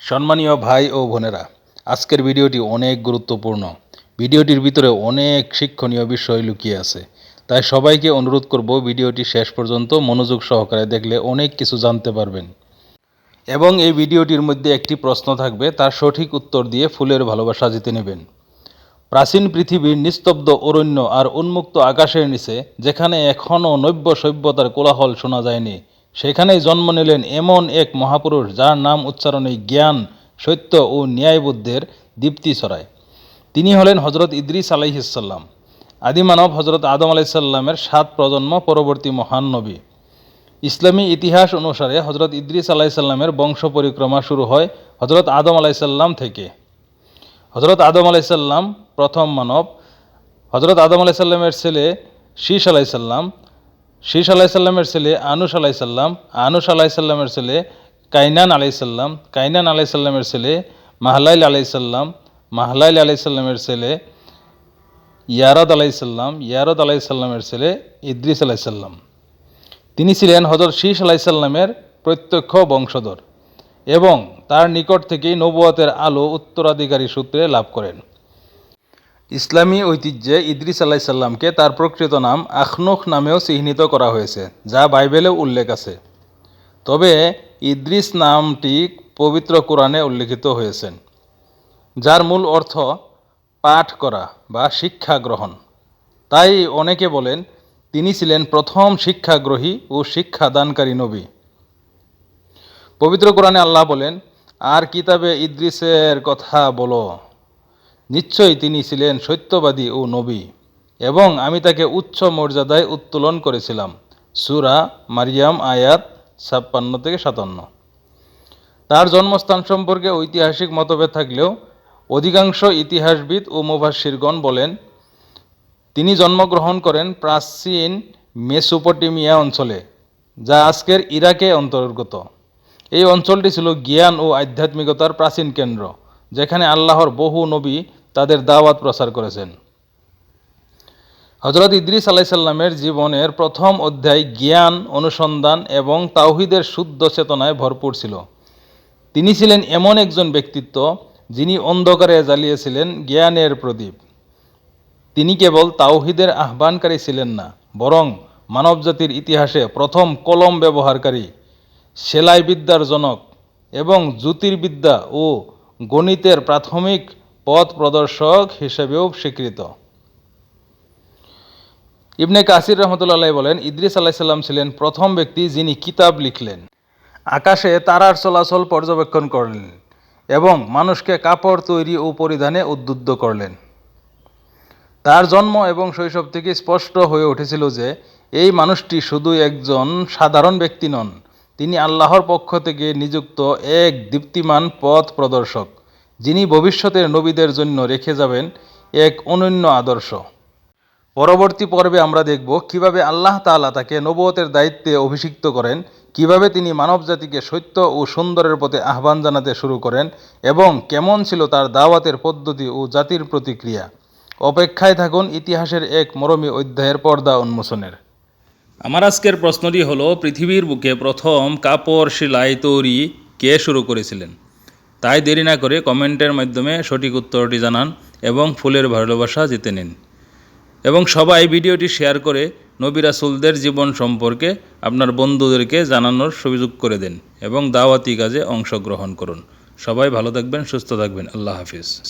সম্মানীয় ভাই ও বোনেরা, আজকের ভিডিওটি অনেক গুরুত্বপূর্ণ। ভিডিওটির ভিতরে অনেক শিক্ষণীয় বিষয় লুকিয়ে আছে। তাই সবাইকে অনুরোধ করব ভিডিওটি শেষ পর্যন্ত মনোযোগ সহকারে দেখলে অনেক কিছু জানতে পারবেন। এবং এই ভিডিওটির মধ্যে একটি প্রশ্ন থাকবে, তার সঠিক উত্তর দিয়ে ফুলের ভালোবাসা জিতে নেবেন। প্রাচীন পৃথিবীর নিস্তব্ধ অরণ্য আর উন্মুক্ত আকাশের নিচে, যেখানে এখনও নব্য সভ্যতার কোলাহল শোনা যায়নি সেখানেই জন্ম নিলেন এমন এক মহাপুরুষ যার নাম উচ্চারণে জ্ঞান, সত্য ও ন্যায়বুদ্ধের দীপ্তি ছড়ায়। তিনি হলেন হজরত ইদ্রিস আলাইহিসাল্লাম আদিমানব হজরত আদম আলাইসাল্লামের সাত প্রজন্ম পরবর্তী মহান নবী। ইসলামী ইতিহাস অনুসারে হজরত ইদ্রিস আলাইসাল্লামের বংশ পরিক্রমা শুরু হয় হজরত আদম আলাইসাল্লাম থেকে। হজরত আদম আলাইসাল্লাম প্রথম মানব হজরত আদম আলাইসাল্লামের ছেলে শীষ আলাইসাল্লাম শীষ আলাইসাল্লামের ছেলে আনুস আলাইসাল্লাম আনুস আলাইসাল্লামের ছেলে কাইনান আলাইসাল্লাম কাইনান আলাইসাল্লামের ছেলে মাহলাইল আলাইসাল্লাম মাহলাইল আলাইসাল্লামের ছেলে ইয়ারদ আলাইসাল্লাম ইয়ারদ আলাইসাল্লামের ছেলে ইদ্রিস আলাইসাল্লাম তিনি ছিলেন হজর শীষ আলাইসাল্লামের প্রত্যক্ষ বংশধর এবং তার নিকট থেকেই নবুয়তের আলো উত্তরাধিকারী সূত্রে লাভ করেন। ইসলামী ঐতিহ্যে ইদ্রিস আলাইসাল্লামকে তার প্রকৃত নাম আখনুখ নামেও চিহ্নিত করা হয়েছে, যা বাইবেলেও উল্লেখ আছে। তবে ইদ্রিস নামটি পবিত্র কোরআনে উল্লেখিত হয়েছেন যার মূল অর্থ পাঠ করা বা শিক্ষা গ্রহণ। তাই অনেকে বলেন, তিনি ছিলেন প্রথম শিক্ষাগ্রহী ও শিক্ষাদানকারী নবী। পবিত্র কোরআনে আল্লাহ বলেন, আর কিতাবে ইদ্রিসের কথা বলো নিশ্চয়ই তিনি ছিলেন সত্যবাদী ও নবী, এবং আমি তাকে উচ্চ মর্যাদায় উত্তোলন করেছিলাম। সুরা মারিয়াম, আয়াত ছাপ্পান্ন থেকে সাতান্ন। তার জন্মস্থান সম্পর্কে ঐতিহাসিক মতভেদ থাকলেও অধিকাংশ ইতিহাসবিদ ও মুভাসিরগণ বলেন, তিনি জন্মগ্রহণ করেন প্রাচীন মেসোপটেমিয়া অঞ্চলে, যা আজকের ইরাকে অন্তর্গত। এই অঞ্চলটি ছিল জ্ঞান ও আধ্যাত্মিকতার প্রাচীন কেন্দ্র, যেখানে আল্লাহর বহু নবী তাদের দাওয়াত প্রচার করেছেন। হজরত ইদ্রিস আলাইসাল্লামের জীবনের প্রথম অধ্যায় জ্ঞান, অনুসন্ধান এবং তাওহিদের শুদ্ধ চেতনায় ভরপুর ছিল। তিনি ছিলেন এমন একজন ব্যক্তিত্ব যিনি অন্ধকারে জ্বালিয়েছিলেন জ্ঞানের প্রদীপ। তিনি কেবল তাওহিদের আহ্বানকারী ছিলেন না, বরং মানবজাতির ইতিহাসে প্রথম কলম ব্যবহারকারী সেলাই বিদ্যার জনক এবং জ্যোতির্বিদ্যা ও গণিতের প্রাথমিক পথ প্রদর্শক হিসেবেও স্বীকৃত। ইবনে কাসির রহমতুল্লাহ বলেন, ইদ্রিস আলাইসাল্লাম ছিলেন প্রথম ব্যক্তি যিনি কিতাব লিখলেন। আকাশে তারার চলাচল পর্যবেক্ষণ করলেন এবং মানুষকে কাপড় তৈরি ও পরিধানে উদ্বুদ্ধ করলেন। তার জন্ম এবং শৈশব থেকে স্পষ্ট হয়ে উঠেছিল যে, এই মানুষটি শুধু একজন সাধারণ ব্যক্তি নন, তিনি আল্লাহর পক্ষ থেকে নিযুক্ত এক দীপ্তিমান পথ প্রদর্শক যিনি ভবিষ্যতের নবীদের জন্য রেখে যাবেন এক অনন্য আদর্শ। পরবর্তী পর্বে আমরা দেখব কীভাবে আল্লাহ তাআলা তাকে নবতের দায়িত্বে অভিষিক্ত করেন, কীভাবে তিনি মানবজাতিকে সত্য ও সুন্দরের পথে আহ্বান জানাতে শুরু করেন এবং কেমন ছিল তার দাওয়াতের পদ্ধতি ও জাতির প্রতিক্রিয়া। অপেক্ষায় থাকুন ইতিহাসের এক মরমী অধ্যায়ের পর্দা উন্মোচনের। আমার আজকের প্রশ্নটি হলো, পৃথিবীর বুকে প্রথম কাপড় সেলাই তৈরি কে শুরু করেছিলেন? তাই দেরি না করে কমেন্টের মাধ্যমে সঠিক উত্তরটি জানান এবং ফুলের ভালোবাসা জিতে নিন। এবং সবাই ভিডিওটি শেয়ার করে নবী রাসুলদের জীবন সম্পর্কে আপনার বন্ধুদেরকে জানানোর সুযোগ করে দিন এবং দাওয়াতি কাজে অংশগ্রহণ করুন। সবাই ভালো থাকবেন, সুস্থ থাকবেন। আল্লাহ হাফিজ।